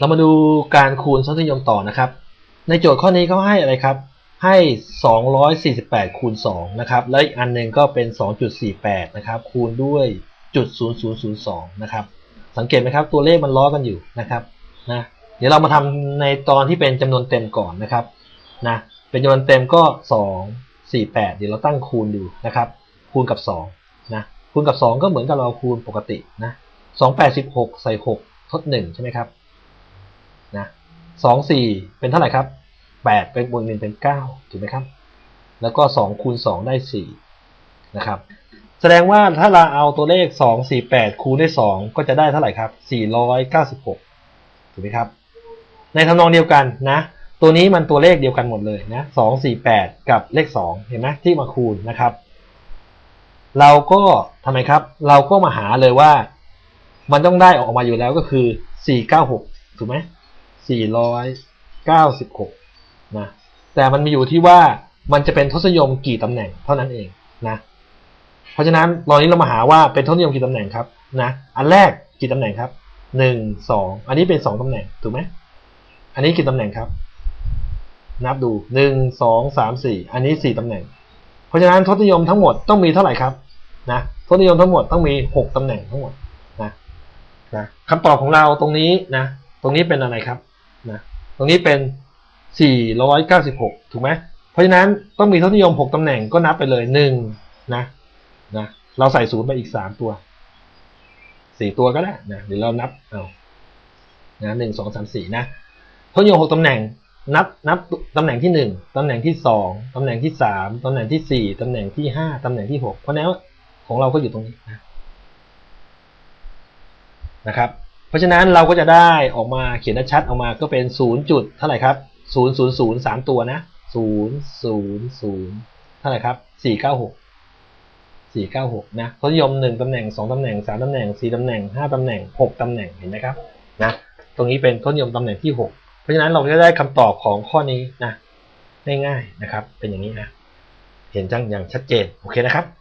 เรามาดูการคูณทศนิยมต่อนะครับ ในโจทย์ข้อนี้เขาให้อะไรครับ ให้ 248 คูณ 2 นะครับ และอีกอันหนึ่งก็เป็น 2.48 นะครับ คูณด้วยจุด0002 นะครับ สังเกตไหมครับ ตัวเลขมันล้อกันอยู่นะครับนะเดี๋ยวเรามาทำในตอนที่เป็นจำนวนเต็มก่อนนะครับนะเป็นจำนวนเต็มก็ 2 4 8 เดี๋ยวเราตั้งคูณดูนะครับ คูณกับ2นะคูณกับ 2 ก็เหมือนกับเราคูณปกตินะ2 8 6ใส่ 6 ทด 1 ใช่ไหมครับ นะสองสี่เป็นเท่าไหร่ครับแปดเป็นบวกหนึ่งเป็นเก้าถูกไหมครับ แล้วก็สองคูณสองได้สี่นะครับ แสดงว่าถ้าเราเอาตัวเลขสองสี่แปดคูณด้วยสองก็จะได้เท่าไหร่ครับสี่ร้อยเก้าสิบหกถูกไหมครับ ในทำนองเดียวกันนะ ตัวนี้มันตัวเลขเดียวกันหมดเลยนะสองสี่แปดกับเลขสองเห็นไหมที่มาคูณนะครับเราก็ทำไมครับ เราก็มาหาเลยว่า มันต้องได้ออกมาอยู่แล้วก็คือสี่เก้าหกถูกไหม 496นะแต่มันมีอยู่ที่ว่ามันจะเป็นทศนิยมกี่ตำแหน่งเท่านั้นเองนะเพราะฉะนั้นตอนนี้เรามาหาว่าเป็นทศนิยมกี่ตำแหน่งครับนะอันแรกกี่ตำแหน่งครับหนึ่งสองอันนี้เป็นสองตำแหน่งถูกไหมอันนี้กี่ตำแหน่งครับ นับดูหนึ่งสองสามสี่อันนี้สี่ตำแหน่ง เพราะฉะนั้นทศนิยมทั้งหมดต้องมีเท่าไหร่ครับนะทศนิยมทั้งหมดต้องมีหกตำแหน่งทั้งหมดนะนะคำตอบของเราตรงนี้นะ ตรงนี้เป็นอะไรครับ นะตรงนี้เป็น 496 ถูกไหมเพราะฉะนั้นต้องมีทศนิยม 6ตำแหน่งก็นับไปเลย 1 นะนะเราใส่ศูนย์ไปอีก 3 ตัว 4 ตัวก็ได้นะเดี๋ยวเรานับเอานะ1 2 3 4นะทศนิยม 6ตำแหน่งนับนับตำแหน่งที่ 1ตำแหน่งที่ 2ตำแหน่งที่ 3ตำแหน่งที่ 4ตำแหน่งที่ 5ตำแหน่งที่ 6 เพราะฉะนั้นของเราก็อยู่ตรงนี้นะนะครับ เพราะฉะนั้นเราก็จะได้ออกมาเขียนชัดออกมาก็เป็นศูนย์จุดเท่าไหร่ครับศูนย์ศูนย์ศูนย์สามตัวนะศูนย์ศูนย์ศูนย์เท่าไหร่ครับสี่เก้าหกสี่เก้าหกนะทศนิยมหนึ่งตำแหน่งสองตำแหน่งสามตำแหน่งสี่ตำแหน่งห้าตำแหน่งหกตำแหน่งเห็นไหมครับนะตรงนี้เป็นทศนิยมตำแหน่งที่หกเพราะฉะนั้นเราจะได้คำตอบของข้อนี้นะง่ายๆนะครับ เป็นอย่างนี้นะเห็นจังอย่างชัดเจนโอเคนะครับ